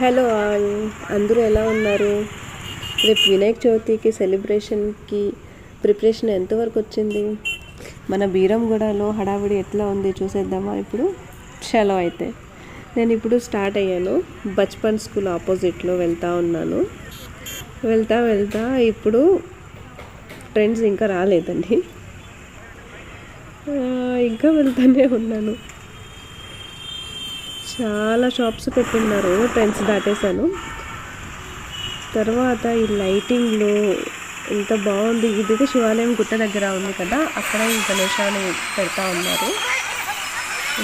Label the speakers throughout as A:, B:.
A: Hello all. అందరూ ఎలా ఉన్నారు? రేపు వినాయక చవితికి సెలబ్రేషన్కి ప్రిపరేషన్ ఎంతవరకు వచ్చింది? మన బీరంగూడలో హడావిడి ఎట్లా ఉంది చూసేద్దామా ఇప్పుడు? చలో అయితే. నేను ఇప్పుడు స్టార్ట్ అయ్యాను. బచ్పన్ స్కూల్ ఆపోజిట్లో వెళ్తా ఉన్నాను. వెళ్తా వెళ్తా ఇప్పుడు ఫ్రెండ్స్ ఇంకా రాలేదండి. ఇంకా వెళ్తూనే ఉన్నాను. చాలా షాప్స్ పెట్టున్నారు టెన్స్ దాటేశాను. తర్వాత ఈ లైటింగ్లో ఎంత బాగుంది. ఇది శివాలయం గుట్ట దగ్గర ఉంది కదా అక్కడ ఈ గణేశాన్ని పెడతా ఉన్నారు.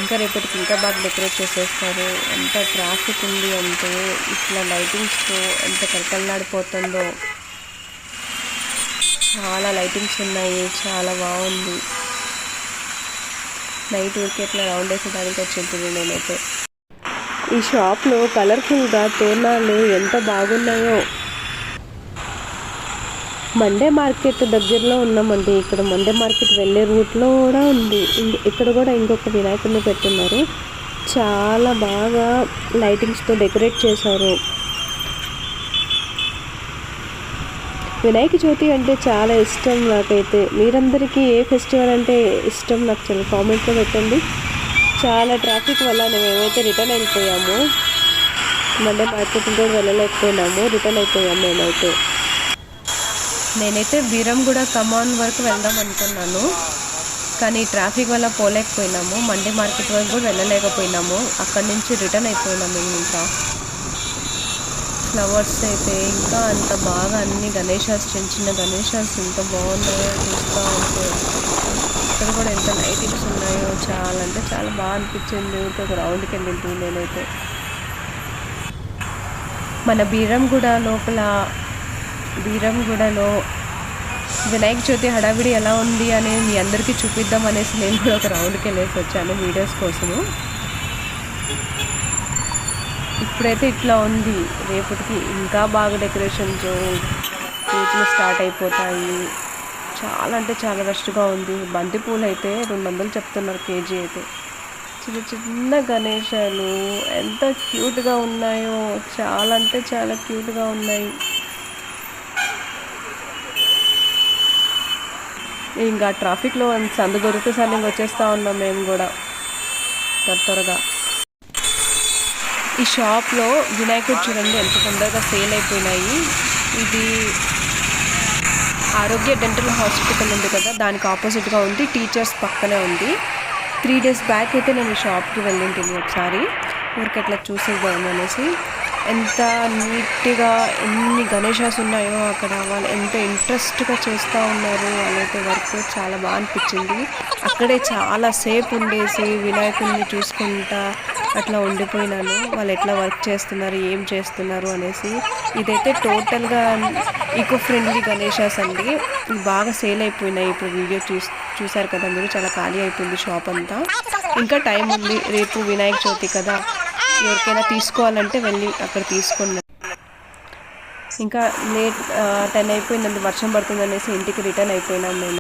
A: ఇంకా రేపటికి ఇంకా బాగా డెకరేట్ చేసేస్తారు. ఎంత ట్రాఫిక్ ఉంది అంటే ఇట్లా లైటింగ్స్తో ఎంత కలకల్లాడిపోతుందో చాలా లైటింగ్స్ ఉన్నాయి చాలా బాగుంది. నైట్ ఊరికి ఎట్లా రౌండ్ వేసేదానికి వచ్చింటుంది నేనైతే. ఈ షాప్లో కలర్ఫుల్గా తోరణాలు ఎంత బాగున్నాయో. మండే మార్కెట్ దగ్గరలో ఉన్నామండి. ఇక్కడ మండే మార్కెట్ వెళ్ళే రూట్లో కూడా ఉంది. ఇక్కడ కూడా ఇంకొక వినాయకుడిని పెట్టున్నారు. చాలా బాగా లైటింగ్స్తో డెకరేట్ చేశారు. వినాయక చవితి అంటే చాలా ఇష్టం నాకైతే. మీరందరికీ ఏ ఫెస్టివల్ అంటే ఇష్టం? నాకు చాలా కామెంట్లో పెట్టండి. చాలా ట్రాఫిక్ వల్ల మేమైతే రిటర్న్ అయిపోయాము. మండే మార్కెట్ కూడా వెళ్ళలేకపోయినాము. రిటర్న్ అయిపోయాము మేమైతే. నేనైతే బీరంగూడ కమాన్ వరకు వెళ్దాం అనుకున్నాను. కానీ ట్రాఫిక్ వల్ల పోలేకపోయినాము. మండే మార్కెట్ వరకు కూడా వెళ్ళలేకపోయినాము. అక్కడి నుంచి రిటర్న్ అయిపోయినాము ఇంకా. ఫ్లవర్స్ అయితే ఇంకా అంత బాగా అన్ని గణేశాస్ చిన్న చిన్న గణేశాస్ ఎంత బాగున్నాయో చూస్తూ ఉంటే. ఇక్కడ కూడా ఎంత లైటింగ్స్ ఉన్నాయో చాలా అంటే చాలా బాగా అనిపించింది. ఊరికే ఒక రౌండ్కి వెళ్ళింటుంది నేనైతే. మన బీరంగూడ లోపల బీరంగూడలో వినాయక చవితి హడావిడి ఎలా ఉంది అని మీ అందరికీ చూపిద్దాం అనేసి నేను కూడా ఒక రౌండ్కి వెళ్ళేసి వచ్చాను వీడియోస్ కోసము. ఇప్పుడైతే ఇట్లా ఉంది. రేపటికి ఇంకా బాగా డెకరేషన్స్ పూజలు స్టార్ట్ అయిపోతాయి. చాలా అంటే చాలా రష్గా ఉంది. బంతిపూలు అయితే రెండు వందలు చెప్తున్నారు కేజీ అయితే. చిన్న చిన్న గణేశాలు ఎంత క్యూట్గా ఉన్నాయో చాలా అంటే చాలా క్యూట్గా ఉన్నాయి. ఇంకా ట్రాఫిక్లో సందు దొరికితే సార్ ఇంక వచ్చేస్తా ఉన్నాం మేము కూడా. త్వర త్వరగా. ఈ షాప్లో వినాయకుడు చూడండి ఎంత తొందరగా సేల్ అయిపోయినాయి. ఇది ఆరోగ్య డెంటల్ హాస్పిటల్ ఉంది కదా దానికి ఆపోజిట్గా ఉంది టీచర్స్ పక్కనే ఉంది. త్రీ డేస్ బ్యాక్ అయితే నేను షాప్కి వెళ్ళింటిని ఒకసారి. ఊరికి అట్లా చూసేద్దాం అనేసి. ఎంత నీట్గా ఎన్ని గణేశాస్ ఉన్నాయో అక్కడ వాళ్ళు ఎంత ఇంట్రెస్ట్గా చేస్తూ ఉన్నారు వాళ్ళైతే వర్క్ చాలా బాగా అనిపించింది. అక్కడే చాలా సేపు ఉండేసి వినాయకుడిని చూసుకుంటా అట్లా ఉండిపోయినాను. వాళ్ళు ఎట్లా వర్క్ చేస్తున్నారు ఏం చేస్తున్నారు అనేసి. ఇదైతే టోటల్గా ఈకో ఫ్రెండ్లీ గణేశాస్ అండి. ఇవి బాగా సేల్ అయిపోయినాయి. ఇప్పుడు వీడియో చూస్ చూసారు కదా మీరు చాలా ఖాళీ అయిపోయింది షాప్ అంతా. ఇంకా టైం ఉంది. రేపు వినాయక చవితి కదా. ఎవరికైనా తీసుకోవాలంటే వెళ్ళి అక్కడ తీసుకోండి. ఇంకా లేట్ టెన్ అయిపోయిందండి వర్షం పడుతుంది అనేసి ఇంటికి రిటర్న్ అయిపోయినాం మేము.